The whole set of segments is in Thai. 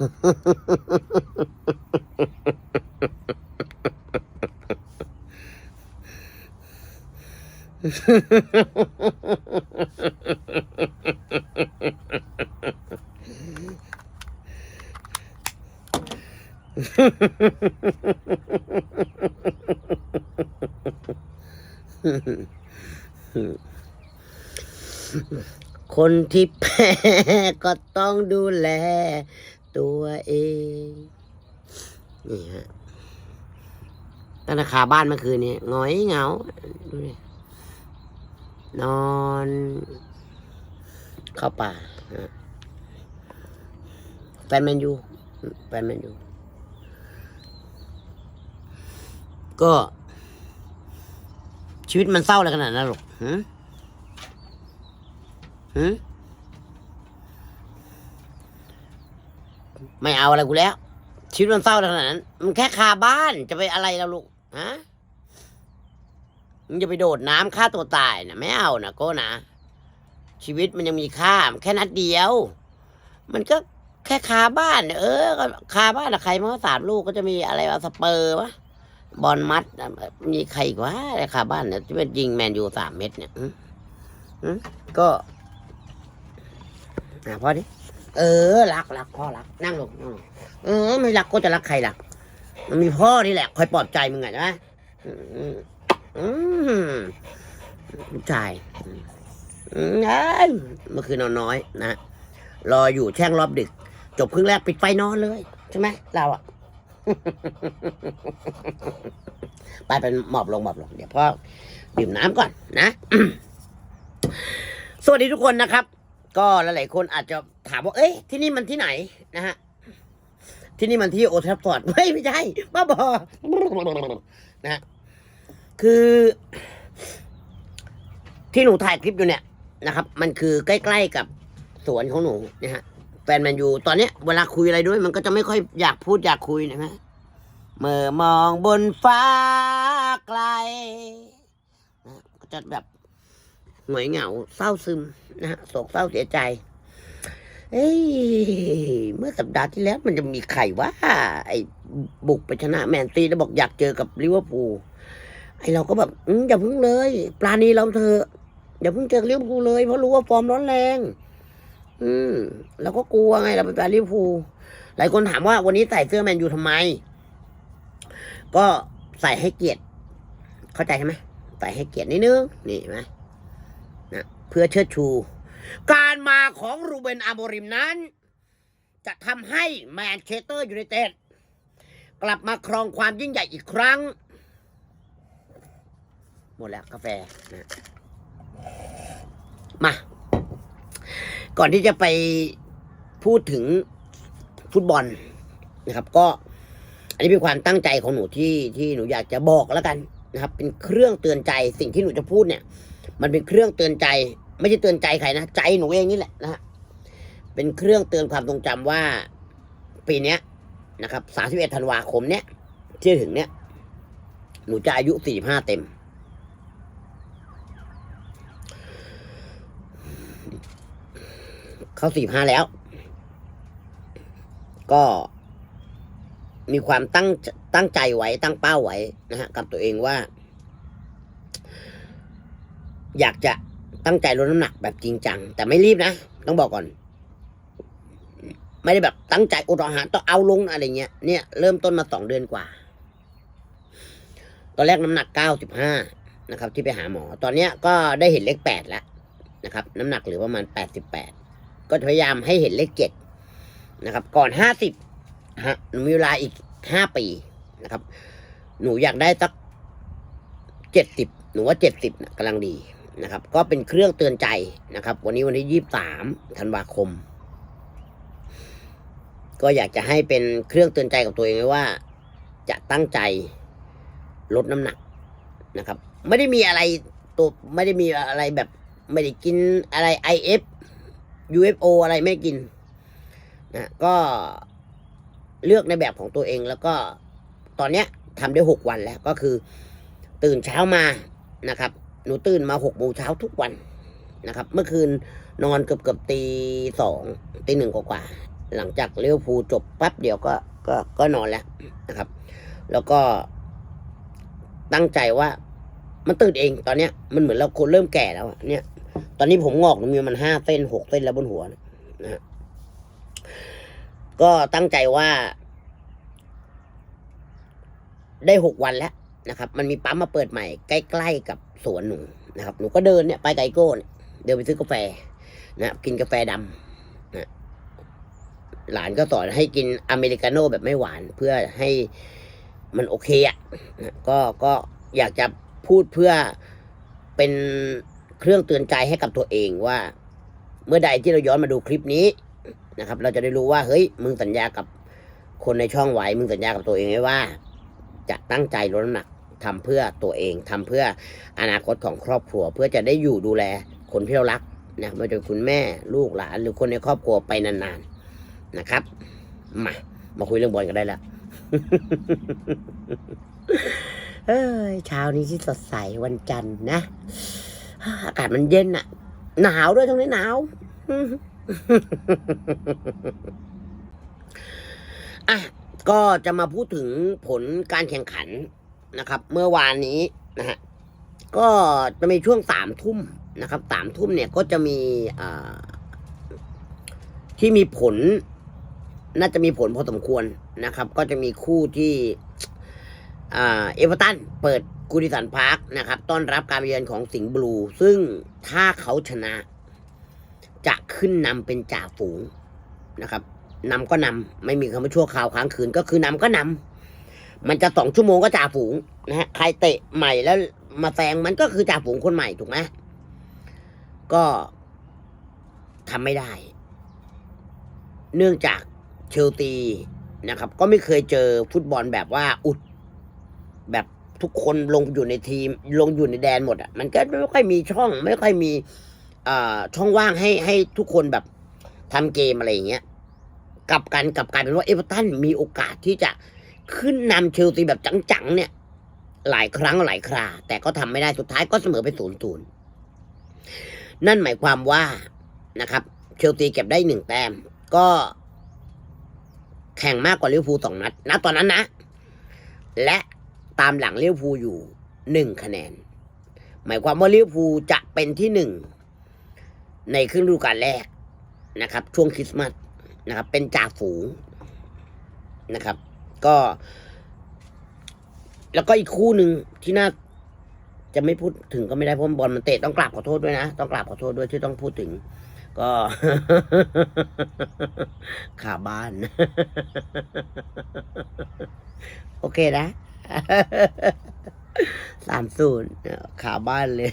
คนที่แพ้ก็ต้องดูแล ตัวเอง นี่ฮะตั้งแต่ขาบ้านเมื่อคืนนี้งอยเหงา ดูดินอนเข้าป่าฮะแฟนแมนยูแฟนแมนยูก็ ชีวิตมันเศร้าอะไรขนาดนั้นหรอกหืมหืม ไม่เอาอะไรกูแล้ว ชีวิตมันเศร้าขนาดนั้น มันแค่คาบ้านจะไปอะไรแล้วลูกฮะมึงจะไปโดดน้ำฆ่าตัวตายนะไม่เอานะโก้นะ ชีวิตมันยังมีค่าแค่นัดเดียว มันก็แค่คาบ้าน เออก็คาบ้านอะใครมาสามลูกก็จะมีอะไรวะสเปอร์วะบอลมัด มีใครกวะในคาบ้านเนี่ยที่เป็นยิงแมนยูสามเม็ดเนี่ยอืมก็อะพอดิ เออรักรักพ่อรักนั่งลงนั่งลงเออ ไม่รักก็จะรักใครล่ะ มันมีพ่อนี่แหละ คอยปลอบใจมึงไงนะอืมอืมลูกชายอืมเอ้ยเมื่อคืนนอนน้อยนะรออยู่แช่งรอบดึก จบครึ่งแรกปิดไฟนอนเลยใช่ไหมเราอะไปเป็นหมอบลงหมอบลง เดี๋ยวพ่อดื่มน้ำก่อนนะ สวัสดีทุกคนนะครับ ก็หลายๆคนอาจจะถามว่า เอ้ย ที่นี่มันที่ไหนนะฮะ ที่นี่มันที่โอทัฟฟอร์ดไม่ไม่ใช่บ้าบอนะฮะ คือ ที่หนูถ่ายคลิปอยู่เนี่ยนะครับ มันคือใกล้ๆกับสวนของหนูนะฮะ แฟนแมนยูตอนเนี้ยเวลาคุยอะไรด้วย มันก็จะไม่ค่อยอยากพูดอยากคุยนะฮะเมื่อมองบนฟ้าไกลนะก็จะแบบ หงอยเหงา เศร้าซึมนะฮะโศกเศร้าเสียใจ เอ้ยเมื่อสัปดาห์ที่แล้วมันจะมีใครว่าไอ้บุกไปชนะแมนซีแล้วบอกอยากเจอกับลิเวอร์พูลไอ้เราก็แบบอย่าเพิ่งเลย ปลาณีเราเถออย่าเพิ่งเจอลิเวอร์พูลเลยเพราะรู้ว่าฟอร์มร้อนแรง อืมเราก็กลัวไงเราเป็นแฟนลิเวอร์พูลหลายคนถามว่าวันนี้ใส่เสื้อแมนยูทำไม ก็ใส่ให้เกียรติ เข้าใจใช่ไหมใส่ให้เกียรตินิดนึงนี่ไหม เพื่อเชิดชู การมาของรูเบนอาโมริมนั้น จะทำให้แมนเชสเตอร์ยูไนเต็ดกลับมาครองความยิ่งใหญ่อีกครั้ง หมดแล้วกาแฟนะมา ก่อนที่จะไปพูดถึงฟุตบอลนะครับ ก็ อันนี้เป็นความตั้งใจของหนูที่ที่หนูอยากจะบอกแล้วกันนะครับ เป็นเครื่องเตือนใจสิ่งที่หนูจะพูดเนี่ย มันเป็นเครื่องเตือนใจ ไม่ใช่เตือนใจใครนะใจหนูเองนี่แหละนะฮะเป็นเครื่องเตือนความทรงจำว่า ปีเนี้ยนะครับสาสิบเอ็ดธันวาคมเนี้ยที่ถึงเนี้ยหนูจะอายุสี่ห้าเต็ม เขาสี่ห้าแล้ว ก็มีความตั้งตั้งใจไว้ตั้งเป้าไว้นะฮะกับตัวเองว่า อยากจะตั้งใจลดน้ำหนักแบบจริงจัง แต่ไม่รีบนะ ต้องบอกก่อน ไม่ได้แบบตั้งใจอดอาหารต้องเอาลงอะไรเงี้ยเนี่ยเริ่มต้นมาสองเดือนกว่า ตอนแรกน้ำหนักเก้าสิบห้านะครับ ที่ไปหาหมอ ตอนเนี้ยก็ได้เห็นเลขแปดแล้วนะครับ น้ำหนักเหลือประมาณแปดสิบแปดก็พยายามให้เห็นเลขเจ็ดนะครับ ก่อนห้าสิบฮะหนูมีเวลาอีกห้าปีนะครับ หนูอยากได้สักเจ็ดสิบหนูว่าเจ็ดสิบนะกำลังดี นะครับ ก็เป็นเครื่องเตือนใจนะครับ วันนี้วันที่ยี่สามธันวาคม ก็อยากจะให้เป็นเครื่องเตือนใจกับตัวเองว่า จะตั้งใจลดน้ำหนักนะครับ ไม่ได้มีอะไรตัวไม่ได้มีอะไรแบบไม่ได้กินอะไร IF UFO อะไรไม่กินนะก็เลือกในแบบของตัวเองแล้วก็ตอนเนี้ยทำได้หกวันแล้วก็คือ ตื่นเช้ามานะครับ หนูตื่นมาหกโมงเช้าทุกวันนะครับ เมื่อคืนนอนเกือบเกือบตีสองตีหนึ่งกว่าๆหลังจากเลี้ยวภูจบปั๊บเดี๋ยวก็ก็ก็นอนแล้วนะครับ แล้วก็ตั้งใจว่ามันตื่นเองตอนเนี้ยมันเหมือนเราคนเริ่มแก่แล้วเนี่ย ตอนนี้ผมงอกมีมันห้าเส้นหกเส้นแล้วบนหัวนะนะฮะก็ตั้งใจว่า ได้หกวันแล้ว นะครับ มันมีปั๊มมาเปิดใหม่ใกล้ ๆ กับสวนหนูนะครับ หนูก็เดินเนี่ยไปไกโก้เนี่ยเดินไปซื้อกาแฟนะกินกาแฟดำนะหลานก็สอนให้กินอเมริกาโน่แบบไม่หวานเพื่อให้มันโอเคอะนะก็ก็อยากจะพูดเพื่อเป็นเครื่องเตือนใจให้กับตัวเองว่า เมื่อใดที่เราย้อนมาดูคลิปนี้นะครับ เราจะได้รู้ว่าเฮ้ยมึงสัญญากับคนในช่องไว้มึงสัญญากับตัวเองไว้ว่า จะตั้งใจลดน้ำหนักทำเพื่อตัวเองทำเพื่ออนาคตของครอบครัว เพื่อจะได้อยู่ดูแลคนที่เรารักนะไม่ว่าจะคุณแม่ลูกหลานหรือคนในครอบครัวไปนานๆนะครับมามาคุยเรื่องบอลกันได้แล้วเอ้ยเช้านี้ที่สดใสวันจันทร์นะอากาศมันเย็นอะหนาวด้วยตรงนี้หนาวอะ ก็จะมาพูดถึงผลการแข่งขันนะครับ เมื่อวานนี้นะฮะก็จะมีช่วงสามทุ่มนะครับสามทุ่มเนี่ยก็จะมีที่มีผล น่าจะมีผลพอสมควรนะครับ ก็จะมีคู่ที่เอเวอร์ตันเปิดกูดิสันพาร์คนะครับ ต้อนรับการเยือนของสิงห์บลู ซึ่งถ้าเขาชนะ จะขึ้นนำเป็นจ่าฝูงนะครับ นำก็นำไม่มีคำว่าชั่วคราวค้างคืนก็คือนำก็นำมันจะสองชั่วโมงก็จ่าฝูงนะฮะใครเตะใหม่แล้วมาแซงมันก็คือจ่าฝูงคนใหม่ถูกไหมก็ทำไม่ได้ เนื่องจากเชลซีนะครับ ก็ไม่เคยเจอฟุตบอลแบบว่าอุด แบบทุกคนลงอยู่ในทีม ลงอยู่ในแดนหมดอะมันก็ไม่ค่อยมีช่อง ไม่ค่อยมีอ่อช่องว่างให้ให้ทุกคนแบบทำเกมอะไรอย่างเงี้ย กลับกันกลับกลายเป็นว่าเอเวอร์ตันมีโอกาสที่จะขึ้นนำเชลซีแบบจังๆ เนี่ย หลายครั้งหลายครา แต่ก็ทำไม่ได้สุดท้ายก็เสมอไปศูนย์ศูนย์นั่นหมายความว่านะครับ เชลซีเก็บได้หนึ่งแต้ม ก็แข่งมากกว่าลิเวอร์พูลสองนัดณตอนนั้นนะ และตามหลังลิเวอร์พูลอยู่หนึ่งคะแนน หมายความว่าลิเวอร์พูลจะเป็นที่หนึ่งในครึ่งฤดูกาลแรกนะครับ ช่วงคริสต์มาส นะครับ เป็นจ่าฝูงนะครับ ก็ แล้วก็อีกคู่หนึ่งที่น่าจะไม่พูดถึงก็ไม่ได้เพราะบอลมันเตะต้องกราบขอโทษด้วยนะต้องกราบขอโทษด้วยที่ต้องพูดถึง ก็ขาบ้าน โอเคนะสามศูนย์ขาบ้านเลย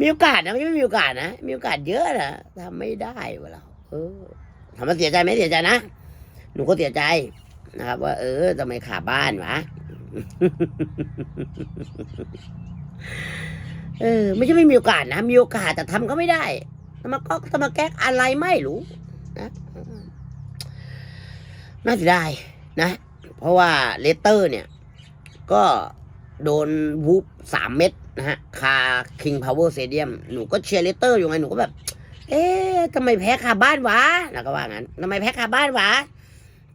มีโอกาสนะไม่ใช่มีโอกาสนะมีโอกาสเยอะนะทำไม่ได้วะเราเออทำมาเสียใจไหมเสียใจนะหนูก็เสียใจนะครับ ว่า เออทำไมขาบ้านวะเออ ไม่ใช่ไม่มีโอกาสนะมีโอกาสแต่ทำก็ไม่ได้ทำมาก็ทำมาแก๊กอะไรไม่รู้นะน่าเสียดายนะ เพราะว่าเลเตอร์เนี่ย ก็ โดนวูบสามเม็ดนะฮะ คาคิงพาวเวอร์ s เดียมหนูก็เชียร์เลเตอร์อยู่ไง หนูก็แบบ เอ๊ะทำไมแพ้คาบ้านวะแล้วก็ว่างั้นทำไมแพ้คาบ้านวะ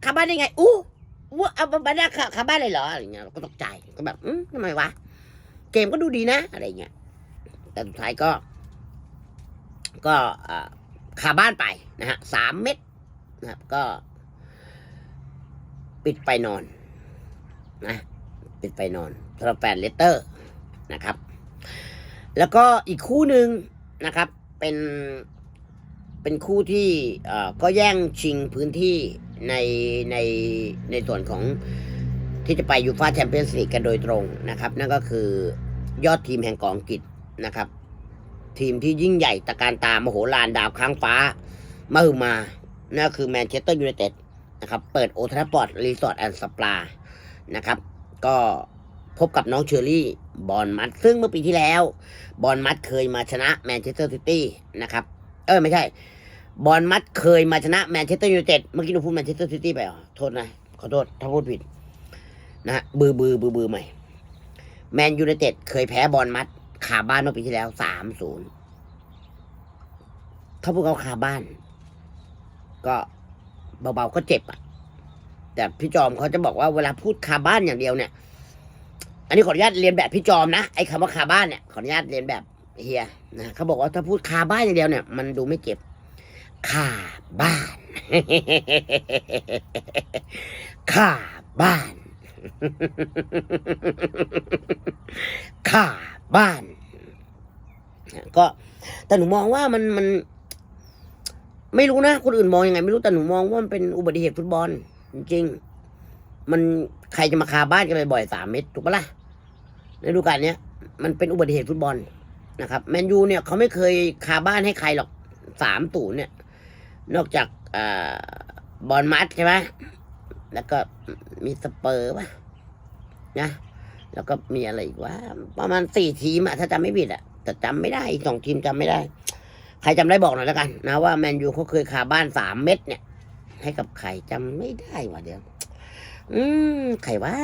คาบ้านได้ไง อู้ว่าเอาบ้านคาคาบ้านเลยเหรออะไรเงี้ยเราก็ตกใจก็แบบอืมทำไมวะ เกมก็ดูดีนะ อะไรเงี้ยแต่สุดท้ายก็ ก็คาบ้านไปนะฮะสามเม็ดนะครับก็ ปิดไฟนอนนะ ปิดไฟนอนสำหรับแฟนเลสเตอร์นะครับ แล้วก็อีกคู่หนึ่งนะครับ เป็นเป็นคู่ที่เอ่อก็แย่งชิงพื้นที่ในในในส่วนของที่จะไปยูฟ่าแชมเปี้ยนส์ลีกกันโดยตรงนะครับ นั่นก็คือยอดทีมแห่งกองกฤษนะครับ ทีมที่ยิ่งใหญ่ตะการตามโหฬารดาวค้างฟ้ามาฮือมา นั่นก็คือแมนเชสเตอร์ยูไนเต็ดนะครับ เปิดโอทราฟอร์ดรีสอร์ทแอนด์สปานะครับ ก็พบกับน้องเชอรี่บอลมัดซึ่งเมื่อปีที่แล้วบอลมัดเคยมาชนะแมนเชสเตอร์ซิตี้นะครับเออไม่ใช่บอลมัดเคยมาชนะแมนเชสเตอร์ยูไนเต็ดเมื่อกี้หนูพูดแมนเชสเตอร์ซิตี้ไปเหรอโทษนะขอโทษถ้าพูดผิดนะบือบือบือบือใหม่แมนยูไนเต็ดเคยแพ้บอลมัดขาบ้านเมื่อปีที่แล้วสามศูนย์ถ้าพวกเขาคาบ้าน ก็เบาๆก็เจ็บอะ แต่พี่จอมเขาจะบอกว่าเวลาพูดคาบ้านอย่างเดียวเนี่ย อันนี้ขออนุญาตเรียนแบบพี่จอมนะไอ้คำว่าคาบ้านเนี่ยขออนุญาตเรียนแบบเฮียนะเขาบอกว่าถ้าพูดคาบ้านอย่างเดียวเนี่ย มันดูไม่เจ็บคาบ้านคาบ้านคาบ้านก็แต่หนูมองว่ามันมัน ไม่รู้นะ คนอื่นมองยังไง ไม่รู้แต่หนูมองว่ามันเป็นอุบัติเหตุฟุตบอล จริงมันใครจะมาคาบ้านกันบ่อยๆสามเม็ดถูกปะล่ะในฤดูกาลนี้มันเป็นอุบัติเหตุฟุตบอลนะครับแมนยูเนี่ยเขาไม่เคยคาบ้านให้ใครหรอกสามตูนเนี่ย นอกจากอบอลมัดใช่ไหมแล้วก็มีสเปอร์ป่ะนะแล้วก็มีอะไรอีกว่า ประมาณสี่ทีมอะถ้าจำไม่ผิดอะแต่จำไม่ได้อีกสองทีมจำไม่ได้ ใครจำได้บอกหน่อยแล้วกัน นะว่าแมนยูเขาเคยคาบ้านสามเม็ดเนี่ย ให้กับใครจำไม่ได้ว่ะเดี๋ยว อืมใครว่า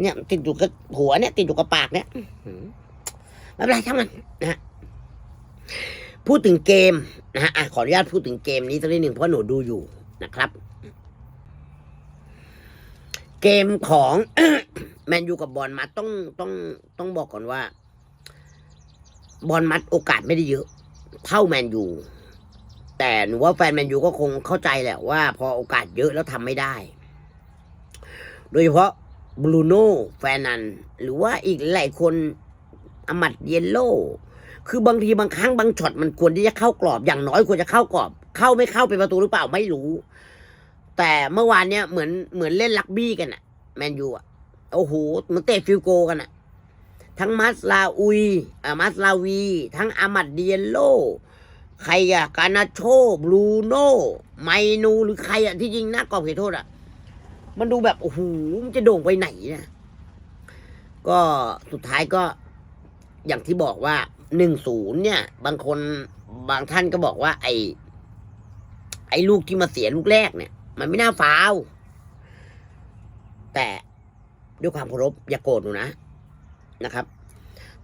เนี่ย ติดอยู่กับหัวเนี่ย ติดอยู่กับปากเนี่ยอะไม่เป็นไรช่างมันนะฮะพูดถึงเกมนะฮะอะขออนุญาตพูดถึงเกมนี้สักนิดหนึ่งเพราะหนูดูอยู่นะครับ เกมของแมนยูกับบอลมัดต้องต้องต้องบอกก่อนว่า บอลมัดโอกาสไม่ได้เยอะ เท่าแมนยู แต่หนูว่าแฟนแมนยูก็คงเข้าใจแหละว่า พอโอกาสเยอะแล้วทำไม่ได้ โดยเฉพาะบรูโน่แฟนนัน หรือว่าอีกหลายคนอมัดเยนโลคือบางทีบางครั้งบางช็อตมันควรที่จะเข้ากรอบอย่างน้อยควรจะเข้ากรอบ เข้าไม่เข้าเป็นประตูหรือเปล่าไม่รู้ แต่เมื่อวานเนี้ยเหมือนเหมือนเล่นลักบี้กันอะแมนยูอะโอ้โหเหมันเตะฟิลโกกันอะทั้งมัสลาอุยอ่ามัสลาวี ทั้งอามัดเดียนโล ใครอะกานาโชบลูโน่ไมนูหรือใครอะที่ยิงน้ากอบเขตโทษอะมันดูแบบโอ้โหมันจะโด่งไปไหนนะก็สุดท้ายก็อย่างที่บอกว่าหนึ่งศูนย์เนี่ย บางคนบางท่านก็บอกว่า ไอ้ ไอ้ลูกที่มาเสียลูกแรกเนี่ย มันไม่น่าฟาวแต่ด้วยความเคารพอย่าโกรธหนูนะนะครับ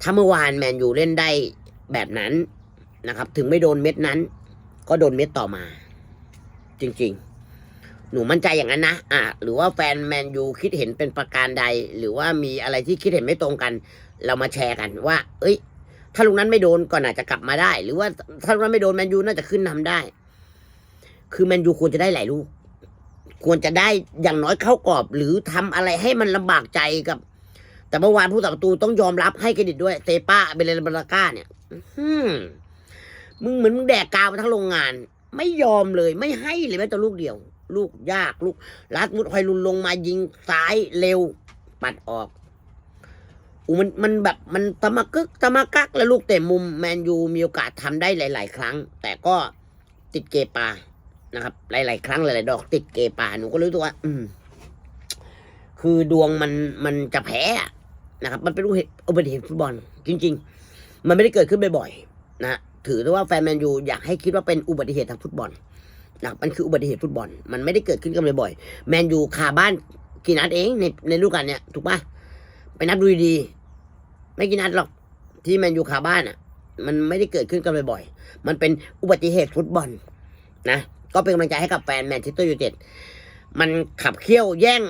ถ้าเมื่อวานแมนยูเล่นได้แบบนั้น นะครับ ถึงไม่โดนเม็ดนั้น ก็โดนเม็ดต่อมา จริง ๆ หนูมั่นใจอย่างนั้นนะอะหรือว่าแฟนแมนยูคิดเห็นเป็นประการใด หรือว่ามีอะไรที่คิดเห็นไม่ตรงกัน เรามาแชร์กันว่า เอ้ย ถ้าลูกนั้นไม่โดนก็น่าจะกลับมาได้ หรือว่าถ้าลูกนั้นไม่โดนแมนยูน่าจะขึ้นนำได้ คือแมนยูควรจะได้หลายลูกควรจะได้อย่างน้อยเข้ากรอบ หรือทำอะไรให้มันลำบากใจกับ แต่เมื่อวานผู้ตัดประตูต้องยอมรับให้เครดิตด้วยเซป้าเบเลนบาราก้าเนี่ย อื มึงเหมือนมึงแดกกาวมาทั้งโรงงาน ไม่ยอมเลยไม่ให้เลยแม้แต่ลูกเดียว ลูกยากลูกลัดมุดหอยลุนลงมายิงซ้ายเร็ว ปัดออกอูมันมันแบบมันตะมะกึกตะมะกักแล้วลูกเตะมุมแมนยูมีโอกาสทำได้หลาย ๆ ครั้ง แต่ก็ติดเกปานะครับ หลาย ๆ ครั้งหลายๆดอกติดเกปาหนูก็รู้ตัวว่า อืม คือดวงมันมันจะแพ้นะครับ มันเป็นอุบัติเหตุอุบัติเหตุฟุตบอล จริง ๆ มันไม่ได้เกิดขึ้นบ่อยๆนะ ถือว่าแฟนแมนยูอยากให้คิดว่าเป็นอุบัติเหตุทางฟุตบอลนะมันคืออุบัติเหตุฟุตบอล มันไม่ได้เกิดขึ้นกันบ่อยๆแมนยูคาบ้านกี่นัดเองในในฤดูกาลเนี้ยถูกปะไปนับดูดีไม่กี่นัดหรอกที่แมนยูคาบ้านอะ มันไม่ได้เกิดขึ้นกันบ่อยๆ มันเป็นอุบัติเหตุฟุตบอลนะก็เป็นกำลังใจให้กับแฟนแมนเชสเตอร์ยูไนเต็ดมันขับเคี่ยวแย่ง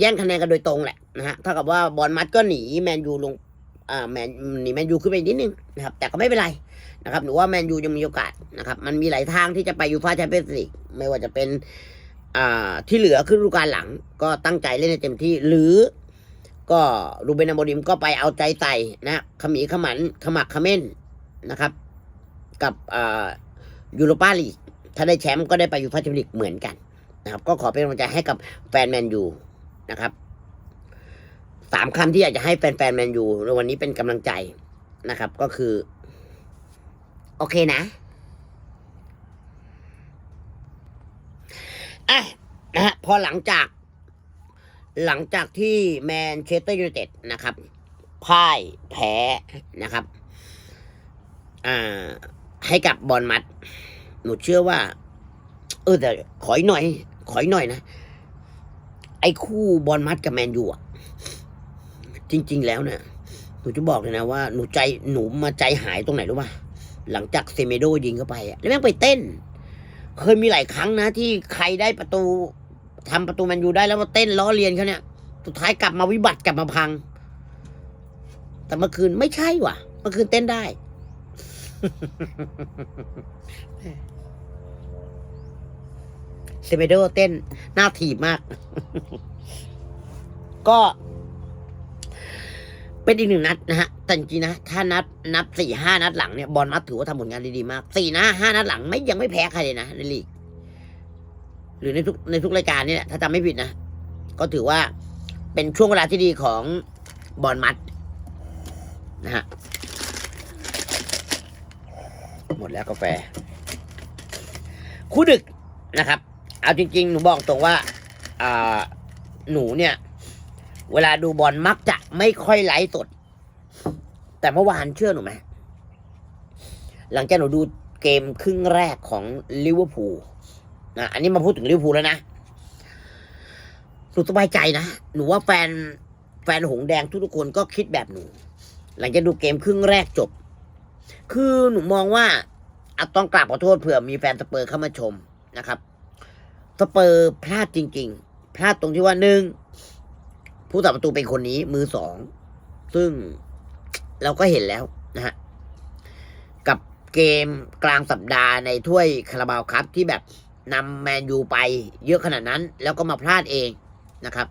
แย่งคะแนนกันโดยตรงแหละนะฮะเท่ากับว่าบอลมัดก็หนีแมนยูลงอ่าแมนหนีแมนยูขึ้นไปนิดนึงนะครับแต่ก็ไม่เป็นไร นะครับหนูว่าแมนยูยังมีโอกาสนะครับ มันมีหลายทางที่จะไปยูฟ่าแชมเปี้ยนส์ลีกไม่ว่าจะเป็นอ่าที่เหลือขึ้นฤดูกาลหลัง ก็ตั้งใจเล่นให้เต็มที่หรือก็รูเบนอโมดิมก็ไปเอาใจใส่นะขมีขมันขมักขม้นนะครับ กับอ่ายูโรปาลีกถ้าได้แชมป์ก็ได้ไปยูฟ่าแชมเปี้ยนลีกเหมือนกันนะครับ ก็ขอเป็นกำลังใจให้กับแฟนแมนยูนะครับสามคำที่อยากจะให้แฟนแฟนแมนยูในวันนี้เป็นกำลังใจนะครับ ก็คือ โอเคนะอะนะฮะพอหลังจาก หลังจากที่แมนเชสเตอร์ยูไนเต็ดนะครับพ่ายแพ้นะครับอ่าให้กับบอลมัด หนูเชื่อว่า เออแต่ขออีกหน่อย ขออีกหน่อยนะ ไอ้คู่บอลมัดกับแมนยูอะจริง ๆ แล้วเนี่ยหนูจะบอกเลยนะว่าหนูใจหนูมาใจหายตรงไหนรู้ป่ะ หลังจากเซเมโดยิงเข้าไปแล้วแม่งไปเต้น เคยมีหลายครั้งนะ ที่ใครได้ประตูทำประตูแมนยูได้แล้วมาเต้นล้อเลียนเขาเนี่ยสุดท้ายกลับมาวิบัติกลับมาพัง แต่เมื่อคืนไม่ใช่ว่ะเมื่อคืนเต้นได้เซเมโดเต้นหน้าถีบมาก ก็ เป็นอีกหนึ่งนัดนะฮะแต่จริงๆนะ ถ้านัดนับสี่ห้านัดหลังเนี่ยบอลมัดถือว่าทำผลงานดีๆมากสี่นะห้านัดหลังไม่ยังไม่แพ้ใครเลยนะในลีก หรือในทุกในทุกรายการนี่แหละถ้าจำไม่ผิดนะ ก็ถือว่าเป็นช่วงเวลาที่ดีของบอลมัดนะฮะหมดแล้วกาแฟ คู่ดึกนะครับ เอาจริงๆ หนูบอกตรงว่าหนูเนี่ย เวลาดูบอลมักจะไม่ค่อยไลฟ์สด แต่เมื่อวานเชื่อหนูไหมหลังจากหนูดูเกมครึ่งแรกของลิเวอร์พูลนะอันนี้มาพูดถึงลิเวอร์พูลแล้วนะหนูสบายใจนะ หนูว่าแฟนแฟนหงแดงทุกๆคนก็คิดแบบหนู หลังจากดูเกมครึ่งแรกจบ คือหนูมองว่าอะต้องกราบขอโทษเผื่อมีแฟนสเปอร์เข้ามาชมนะครับสเปอร์พลาดจริง ๆ พลาดตรงที่ว่าหนึ่ง ผู้ตัดประตูเป็นคนนี้มือสอง ซึ่งเราก็เห็นแล้วนะฮะ กับเกมกลางสัปดาห์ในถ้วยคาราบาวครับที่แบบนำแมนยูไปเยอะขนาดนั้น แล้วก็มาพลาดเองนะครับ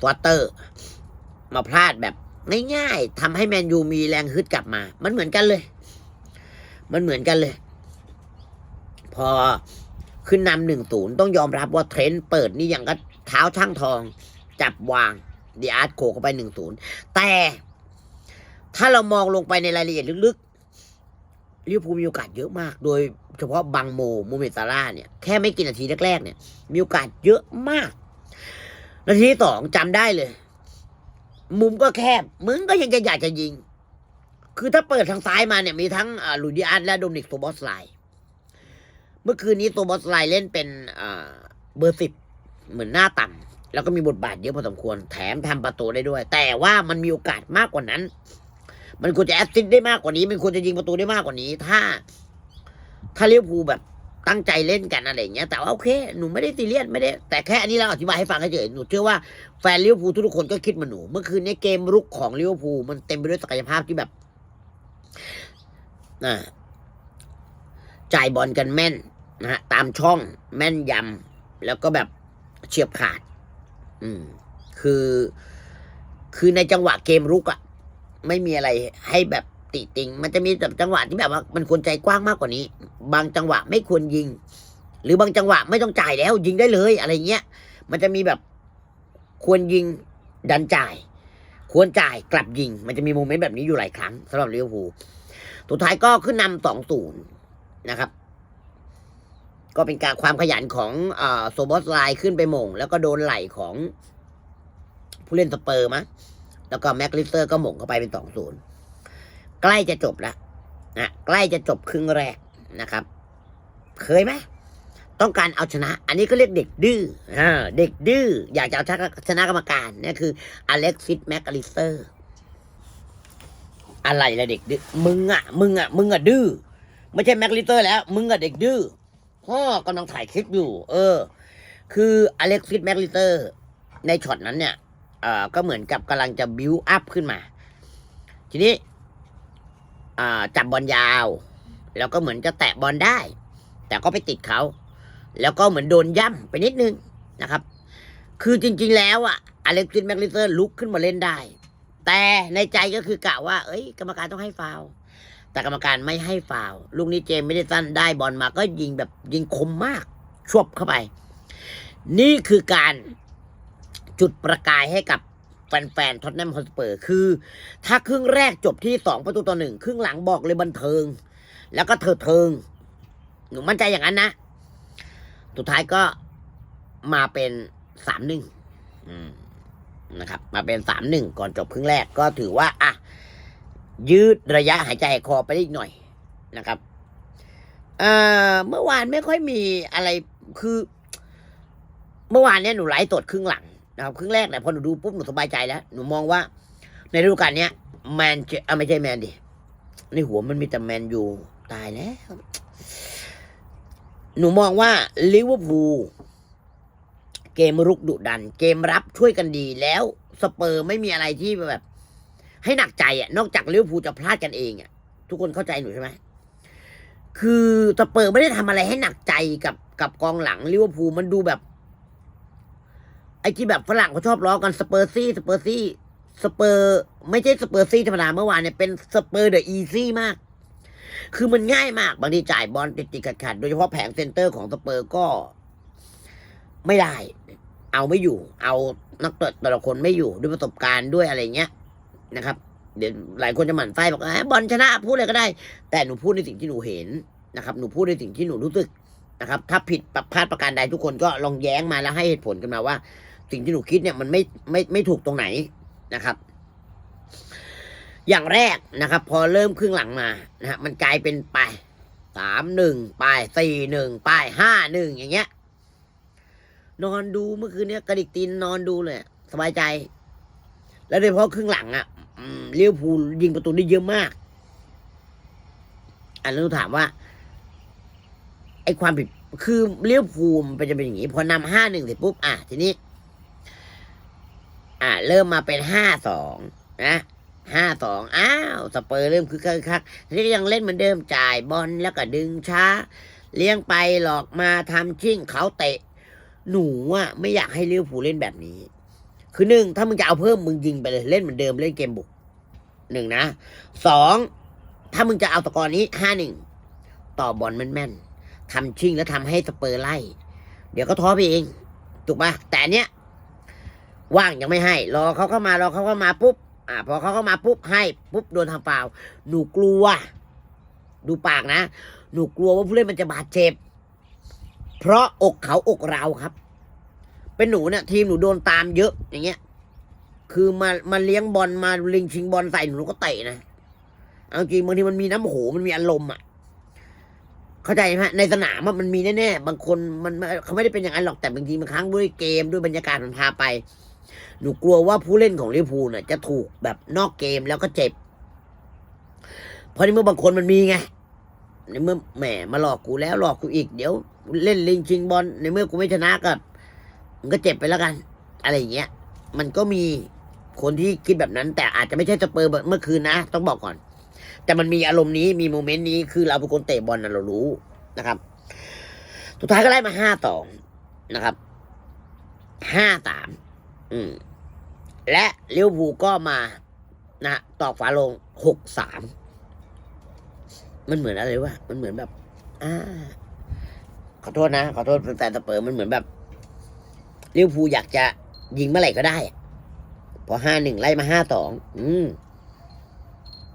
ฟอสเตอร์ มาพลาดแบบง่ายๆทำให้แมนยูมีแรงฮึดกลับมา มันเหมือนกันเลย มันเหมือนกันเลย พอขึ้นนำหนึ่งศูนย์ต้องยอมรับว่าเทรนต์เปิดนี่ย่างก็เท้าช่างทอง จับวางเดีอาร์ตโขกเข้าไปหนึ่งศูนย์แต่ถ้าเรามองลงไปในรายละเอียดลึกๆลิเวอร์พูลมีโอกาสเยอะมาก โดยเฉพาะบังโมโมเมตซาร่าเนี่ย แค่ไม่กี่นาทีแรกๆเนี่ย มีโอกาสเยอะมาก นาทีที่สองจำได้เลย มุมก็แคบ มึงก็ยังจะอยากจะยิง คือถ้าเปิดทางซ้ายมาเนี่ยมีทั้งลุยดิอาร์และโดมินิกโตบอสไลเมื่อคืนนี้โตบอสไลเล่นเป็นเบอร์สิบเหมือนหน้าต่ำ แล้วก็มีบทบาทเยอะพอสมควร แถมทำประตูได้ด้วย แต่ว่ามันมีโอกาสมากกว่านั้น มันควรจะแอสซิสต์ได้มากกว่านี้ มันควรจะยิงประตูได้มากกว่านี้ ถ้า ถ้าเลี้ยวภูแบบตั้งใจเล่นกันอะไรอย่างเงี้ย แต่ว่าโอเค หนูไม่ได้ซีเรียสไม่ได้ แต่แค่อันนี้เราอธิบายให้ฟังเฉยหนูเชื่อว่าแฟนเลิเวอร์พูทุกคนก็คิดมาหนู เมื่อคืนนี้เกมรุกของเลิเวอร์พูมันเต็มไปด้วยศักยภาพที่แบบอ่าจ่ายบอลกันแม่นนะฮะตามช่องแม่นยำแล้วก็แบบเฉียบขาด อืม คือ คือในจังหวะเกมรุกอะไม่มีอะไรให้แบบติติง มันจะมีแบบจังหวะที่แบบว่า มันควรใจกว้างมากกว่านี้ บางจังหวะไม่ควรยิง หรือบางจังหวะไม่ต้องจ่ายแล้ว ยิงได้เลยอะไรเงี้ย มันจะมีแบบควรยิงดันจ่าย ควรจ่ายกลับยิง มันจะมีโมเมนต์แบบนี้อยู่หลายครั้งสำหรับลิเวอร์พูลสุดท้ายก็ขึ้นนำสองศูนย์นะครับ ก็เป็นการความขยันของอโซบอสไลน์ขึ้นไปหม่ง แล้วก็โดนไหลของผู้เล่นสเปอร์มั้งแล้วก็แม็กลิสเตอร์ก็หม่งเข้าไปเป็นสองศูนย์ใกล้จะจบแล้วนะใกล้จะจบครึ่งแรกนะครับ เคยไหมต้องการเอาชนะ อันนี้ก็เรียกเด็กดื้อเด็กดื้ออยากจะเอาชนะกรรมการนี่คืออเล็กซิสแมคลิสเตอร์อะไรละเด็กดื้อมึงอะ มึงอะ มึงอะดื้อไม่ใช่แมคลิสเตอร์แล้ว มึงอะเด็กดื้อ พ่อกำลังถ่ายคลิปอยู่ เออ คืออเล็กซิสแมคอลิเตอร์ ในช็อตนั้นเนี่ยเอ่อก็เหมือนกับกำลังจะบิวอัพขึ้นมา ทีนี้อ่าจับบอลยาว แล้วก็เหมือนจะแตะบอลได้ แต่ก็ไปติดเขา แล้วก็เหมือนโดนย่ำไปนิดนึงนะครับ คือจริง ๆ แล้วอะอเล็กซิสแมคลิเตอร์ลุกขึ้นมาเล่นได้ แต่ในใจก็คือกะว่า เอ้ย กรรมการต้องให้ฟาวล์ แต่กรรมการไม่ให้ฟาวลูกนี้เจมไม่ได้สั้นได้บอลมาก็ยิงแบบยิงคมมากชวบเข้าไป นี่คือการจุดประกายให้กับแฟนๆท็อตแนมฮอสเปอร์คือ ถ้าครึ่งแรกจบที่สองประตูต่อหนึ่งครึ่งหลังบอกเลยบันเทิง แล้วก็เถิดเทิงหนูมั่นใจอย่างนั้นนะ สุดท้ายก็มาเป็นสามหนึ่งนะครับ มาเป็นสามหนึ่งก่อนจบครึ่งแรกก็ถือว่า อะ ยืดระยะหายใจคอไปได้อีกหน่อยนะครับเอ่อเมื่อวานไม่ค่อยมีอะไรคือ เมื่อวานเนี้ยหนูไลฟ์สดครึ่งหลังนะครับครึ่งแรกเนี่พอหนูดูปุ๊บหนูสบายใจแล้วหนูมองว่า ในฤดูกาลเนี้ยแมนเจเอ่อไม่ใช่แมนดิในหัวมันมีแต่แมนยูตายแล้ว หนูมองว่าลิเวอร์พูลเกมรุกดุดัน เกมรับช่วยกันดีแล้วสเปอร์ไม่มีอะไรที่แบบ ให้หนักใจอะ นอกจากลิเวอร์พูลจะพลาดกันเองอะ ทุกคนเข้าใจหนูใช่ไหมคือสเปอร์ไม่ได้ทำอะไรให้หนักใจกับกับกองหลังลิเวอร์พูลมันดูแบบ ไอ้ที่แบบฝรั่งเขาชอบล้อกันสเปอร์ซี่สเปอร์ซี่สเปอร์ไม่ใช่สเปอร์ซี่ธรรมดาเมื่อวานเนี่ยเป็นสเปอร์เดอะอีซี่มาก คือมันง่ายมากบางทีจ่ายบอลติดติดขัดขัดๆโดยเฉพาะแผงเซนเตอร์ของสเปอร์ก็ ไม่ได้ เอาไม่อยู่ เอานักเตะแต่ละคนไม่อยู่ด้วยประสบการณ์ด้วยอะไรเงี้ย นะครับ เดี๋ยวหลายคนจะหมั่นไส้บอกอะบอลชนะพูดอะไรก็ได้ แต่หนูพูดในสิ่งที่หนูเห็นนะครับ หนูพูดในสิ่งที่หนูรู้สึกนะครับ ถ้าผิดพลาดประการใดทุกคนก็ลองแย้งมาแล้วให้เหตุผลกันมาว่า สิ่งที่หนูคิดเนี่ยมันไม่ไม่ไม่ถูกตรงไหนนะครับ อย่างแรกนะครับ พอเริ่มครึ่งหลังมานะฮะมันกลายเป็นไปสามหนึ่งไปสี่หนึ่งไปห้าหนึ่งอย่างเงี้ย นอนดูเมื่อคืนเนี้ยกระดิกตีนนอนดูเลย สบายใจ แล้วโดยเฉพาะครึ่งหลังอะเลี้ยวภูลยิงประตูได้เยอะมาก อันนั้นถามว่า ไอ้ความผิดคือเลี้ยวภูมิเป็นจะเป็นอย่างนี้ พอนำห้าหนึ่งเสร็จปุ๊บ อะ ทีนี้ อะ เริ่มมาเป็นห้าสองนะห้าสองอ้าวสเปอร์เริ่มคือคักคักทีนี้ยังเล่นเหมือนเดิมจ่ายบอลแล้วก็ดึงช้า เลี้ยงไปหลอกมาทำชิ่งเขาเตะ หนูอะไม่อยากให้เลี้ยวภูลเล่นแบบนี้ คือหนึ่งถ้ามึงจะเอาเพิ่มมึงยิงไปเลยเล่นเหมือนเดิมเล่นเกมบุกหนึ่งนะสองถ้ามึงจะเอาตะกอนนี้ห้าหนึ่งต่อบอลแม่นๆทำชิ่งแล้วทำให้สเปอร์ไล่ เดี๋ยวก็ท้อไปเองถูกปะแต่เนี้ยว่างยังไม่ให้ รอเขาเข้ามารอเขาเข้ามาปุ๊บ อ่าพอเขาเข้ามาปุ๊บให้ปุ๊บโดนทำฟาวล์หนูกลัว ดูปากนะ หนูกลัวว่าผู้เล่นมันจะบาดเจ็บ เพราะอกเขาอกเราครับ เป็นหนูเนี่ยทีมหนูโดนตามเยอะอย่างเงี้ย คือมามาเลี้ยงบอลมาลิงชิงบอลใส่หนูก็เตะนะเอาจริงบางทีมันมีน้ำโหมันมีอารมณ์อะ เข้าใจไหมในสนามมันมีแน่ๆบางคนมันเขาไม่ได้เป็นอย่างนั้นหรอกแต่บางทีบางครั้งด้วยเกมด้วยบรรยากาศมันพาไป หนูกลัวว่าผู้เล่นของลิเวอร์พูลเนี่ยจะถูกแบบนอกเกมแล้วก็เจ็บ เพราะในเมื่อบางคนมันมีไงในเมื่อแหมมาหลอกกูแล้วหลอกกูอีกเดี๋ยว เล่นลิงชิงบอลในเมื่อกูไม่ชนะก็มัน ก็เจ็บไปแล้วกัน อะไรอย่างเงี้ย มันก็มีคนที่คิดแบบนั้น แต่อาจจะไม่ใช่สเปอร์เมื่อคืนนะ ต้องบอกก่อน แต่มันมีอารมณ์นี้มีโมเมนต์นี้คือเราเป็นคนเตะบอลนะเรารู้นะครับ สุดท้ายก็ไล่มาห้าต่อนะครับห้าสามอืม และเลี้ยวภูก็มานะตอกฝาลงหกสามมันเหมือนอะไรวะมันเหมือนแบบ อ่า ขอโทษนะ ขอโทษแฟนสเปอร์มันเหมือนแบบ เลี้ยวภูลอยากจะยิงเมื่อไหร่ก็ได้ พอห้าหนึ่งไล่มาห้าสองอืม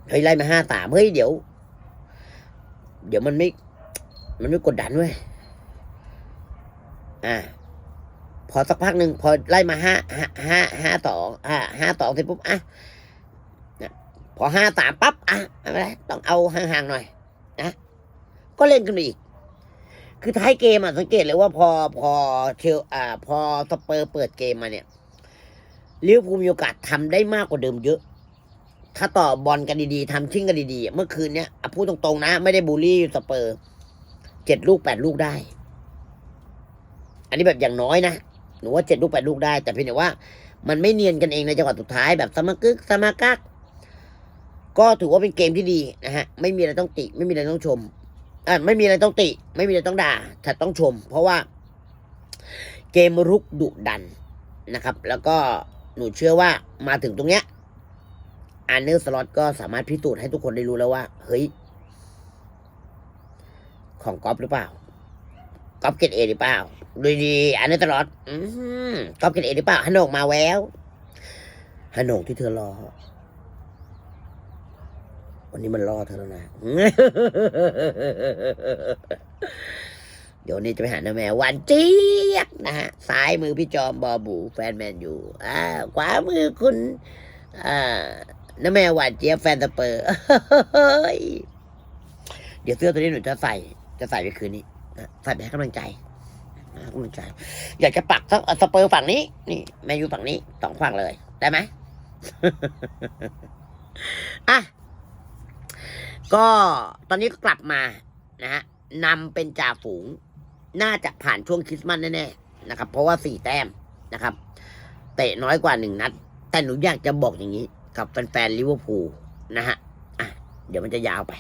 เฮ้ยไล่มาห้าสามเฮ้ยเดี๋ยว เดี๋ยวมันไม่ มันไม่กดดันเว้ยอ่า พอสักพักหนึ่งพอไล่มาห้าห้าห้าสองอ่าห้าสองเสร็จปุ๊บอะพอห้าสามปั๊บอะไม่เป็นไรต้องเอาห่างๆหน่อยนะก็เล่นกันอีก คือท้ายเกมอะสังเกตเลยว่าพอพอเชลอ่าพอสเปอร์เปิดเกมมาเนี่ยลิเวอร์พูลมีโอกาสทำได้มากกว่าเดิมเยอะ ถ้าต่อบอลกันดีๆทำชิ่งกันดีๆ เมื่อคืนเนี้ยพูดตรงๆนะ ไม่ได้บูลลี่สเปอร์เจ็ดลูกแปดลูกได้ อันนี้แบบอย่างน้อยนะหนูว่าเจ็ดลูกแปดลูกได้ แต่เพียงแต่ว่า มันไม่เนียนกันเองในจังหวะสุดท้ายแบบสมากึกสมากักก็ถือว่าเป็นเกมที่ดีนะฮะ ไม่มีอะไรต้องติ ไม่มีอะไรต้องชม อ่าไม่มีอะไรต้องติ ไม่มีอะไรต้องด่าแต่ต้องชม เพราะว่าเกมรุกดุดันนะครับ แล้วก็หนูเชื่อว่ามาถึงตรงเนี้ยอันเนอร์สล็อตก็สามารถพิสูจน์ให้ทุกคนได้รู้แล้วว่า เฮ้ย ของก๊อฟหรือเปล่าก๊อฟเกตเอหรือเปล่าดูดีอันเนอร์สล็อตอืมก๊อฟเกตเอหรือเปล่าฮันโหนกมาแววฮันโหนกที่เธอรอ วันนี้มันรอเธอแล้วนะ เดี๋ยวนี้จะไปหาน้าแมววันเจี๊ยบนะฮะซ้ายมือพี่จอมบอบู แฟนแมนอยู่อ่าขวามือคุณอ่าน้าแมวหวานเจี๊ยบแฟนสเปอร์เฮ้ยเดี๋ยวเสื้อตัวนี้หนูจะใส่ จะใส่ไปคืนนี้นะใส่ไปให้กำลังใจกำลังใจ อยากจะปักสักสเปอร์ฝั่งนี้ นี่แมนยูฝั่งนี้สองฝั่งเลย ได้ไหมอะ ก็ตอนนี้ก็กลับมานะฮะนำเป็นจ่าฝูง น่าจะผ่านช่วงคริสต์มาสแน่ๆนะครับ เพราะว่าสี่แต้มนะครับ เตะน้อยกว่าหนึ่งนัด แต่หนูอยากจะบอกอย่างนี้ กับแฟนๆลิเวอร์พูลนะฮะอะเดี๋ยวมันจะยาวไป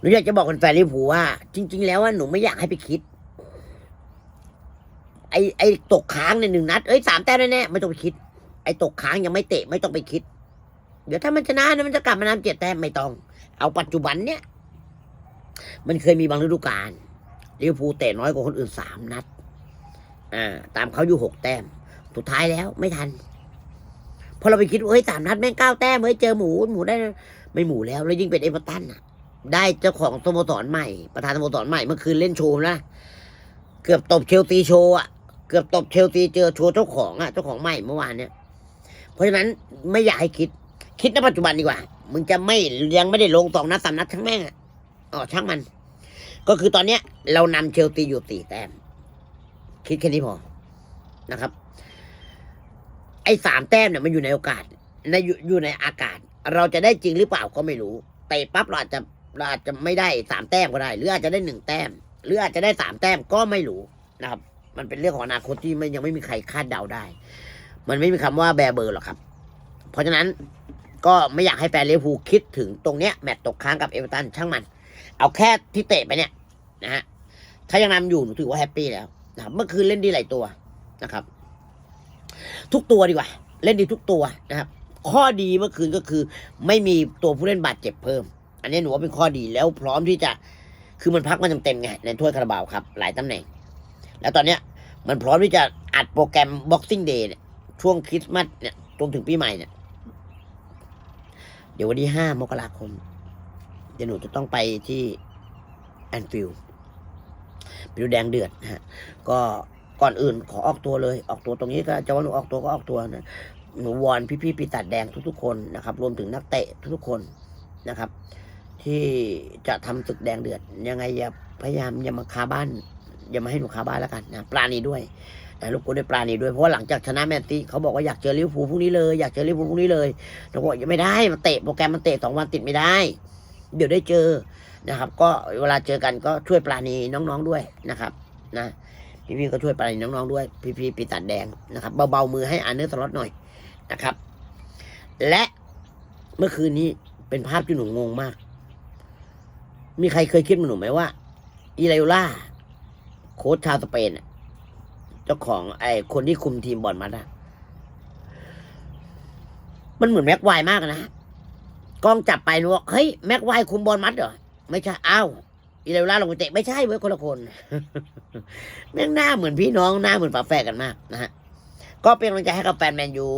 หนูอยากจะบอกแฟนๆลิเวอร์พูลว่า จริง ๆ แล้วว่าหนูไม่อยากให้ไปคิด ไอ้ไอ้ตกค้างในหนึ่งนัดเอ้ยสามแต้มแน่ๆไม่ต้องไปคิด ไอ้ตกค้างยังไม่เตะไม่ต้องไปคิด เดี๋ยวถ้ามันชนะนะมันจะกลับมานำเจ็ดแต้มไม่ต้อง เอาปัจจุบันเนี่ยมันเคยมีบางฤดูกาลลิเวอร์พูลเตะน้อยกว่าคนอื่นสามนัด อ่า ตามเขาอยู่หกแต้ม สุดท้ายแล้วไม่ทัน พอเราไปคิดว่าเฮ้ยสามนัดแม่งเก้าแต้มเฮ้ยเจอหมูหมูได้ไม่หมูแล้ว แล้วยิ่งเป็นเอเวอร์ตันอะ ได้เจ้าของสโมสรใหม่ ประธานสโมสรใหม่เมื่อคืนเล่นโชว์นะ เกือบตบเชลซีโชว์อะ เกือบตบเชลซีเจอโชว์เจ้าของอะ เจ้าของใหม่เมื่อวานเนี่ยเพราะฉะนั้นไม่อยากให้คิด คิดในปัจจุบันดีกว่า มึงจะไม่ยังไม่ได้ลงสองนัดสามนัดทั้งแม่งอ๋อช่างมัน ก็คือตอนเนี้ย เรานำเชลซีอยู่สี่แต้ม คิดแค่นี้พอนะครับ ไอ้สามแต้มเนี่ยมันอยู่ในโอกาสในอยู่อยู่ในอากาศ เราจะได้จริงหรือเปล่าก็ไม่รู้เตะปั๊บเราอาจจะเราอาจจะไม่ได้สามแต้มก็ได้ หรืออาจจะได้หนึ่งแต้ม หรืออาจจะได้สามแต้มก็ไม่รู้นะครับ มันเป็นเรื่องของอนาคตที่ไม่ยังไม่มีใครคาดเดาได้ มันไม่มีคำว่าแบเบอร์หรอกครับ เพราะฉะนั้น ก็ไม่อยากให้แฟนลิเวอร์พูลคิดถึงตรงเนี้ยแมตต์ตกค้างกับเอเวอร์ตันช่างมัน เอาแค่ที่เตะไปเนี่ยนะฮะถ้ายังนำอยู่หนูถือว่าแฮปปี้แล้วนะครับเมื่อคืนเล่นดีหลายตัวนะครับ ทุกตัวดีกว่า เล่นดีทุกตัวนะครับ ข้อดีเมื่อคืนก็คือ ไม่มีตัวผู้เล่นบาดเจ็บเพิ่ม อันนี้หนูว่าเป็นข้อดีแล้วพร้อมที่จะคือมันพักมาเต็มๆไงในถ้วยคาราบาวครับ หลายตำแหน่ง แล้วตอนเนี้ยมันพร้อมที่จะอัดโปรแกรม Boxing Day เนี่ยช่วงคริสต์มาสเนี่ยจนถึงปีใหม่เนี่ย เดี๋ยววันที่ห้ามกราคม เดี๋ยวหนูจะต้องไปที่แอนฟิลไปดูแดงเดือดนะฮะ ก็ก่อนอื่นขอออกตัวเลย ออกตัวตรงนี้ก็จะว่าหนูออกตัวก็ออกตัวนะหนูวอนพี่ๆปีตัดแดงทุกๆคนนะครับ รวมถึงนักเตะทุกๆคนนะครับ ที่จะทำศึกแดงเดือด ยังไงอย่าพยายามอย่ามาคาบ้าน อย่ามาให้หนูคาบ้านแล้วกันนะปลาณีด้วย ลูกกูได้ปลาณีด้วยเพราะว่าหลังจากชนะแมนซีเขาบอกว่าอยากเจอลิเวอร์พูลพรุ่งนี้เลยอยากเจอลิเวอร์พูลพรุ่งนี้เลยหนูบอกยังไม่ได้มาเตะโปรแกรมมันเตะสองวันติดไม่ได้ เดี๋ยวได้เจอนะครับ ก็เวลาเจอกันก็ช่วยปลาณีน้องๆด้วยนะครับ นะพี่ๆก็ช่วยปลาณีน้องๆด้วย พี่ๆปีตัดแดงนะครับเบาๆมือให้อาร์เนอร์สล็อตหน่อยนะครับ และเมื่อคืนนี้เป็นภาพที่หนูงงมาก มีใครเคยคิดมือนหนูไหมว่า อีไลโอล่าโค้ชชาวสเปนน่ะ เจ้าของไอ้คนที่คุมทีมบอลมาดอะมันเหมือนแม็กไวมากนะกล้องจับไปหนูบอกเฮ้ยแม็กไวคุมบอลมัดเหรอไม่ใช่อ้าวอีไลโอล่าลงไปเตะไม่ใช่เว้ยคนละคนแม่งหน้าเหมือนพี่น้องหน้าเหมือนฝาแฝดกันมากนะฮะก็เป็นกำลังใจให้กับแฟนแมนยู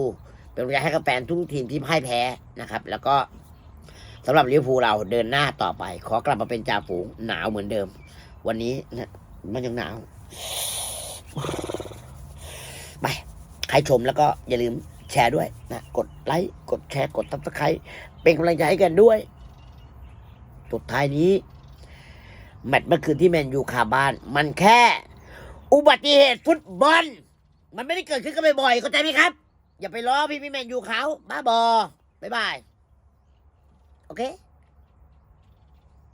เป็นกำลังใจให้กับแฟนทุกทีมที่พ่ายแพ้นะครับ แล้วก็สำหรับลิเวอร์พูลเราเดินหน้าต่อไป ขอกลับมาเป็นจ่าฝูงหนาวเหมือนเดิม วันนี้นะมันยังหนาว ไป ใครชมแล้วก็อย่าลืมแชร์ด้วยนะกดไลค์กดแชร์กดตับสไครเป็นกำลังใจให้กันด้วยสุดท้ายนี้ แมตช์เมื่อคืนที่แมนยูคาบ้าน มันแค่ อุบัติเหตุฟุตบอล มันไม่ได้เกิดขึ้นกันบ่อยๆเข้าใจไหมครับ อย่าไปล้อพี่พี่แมนยูเขาบ้าบอ บ๊ายบาย โอเค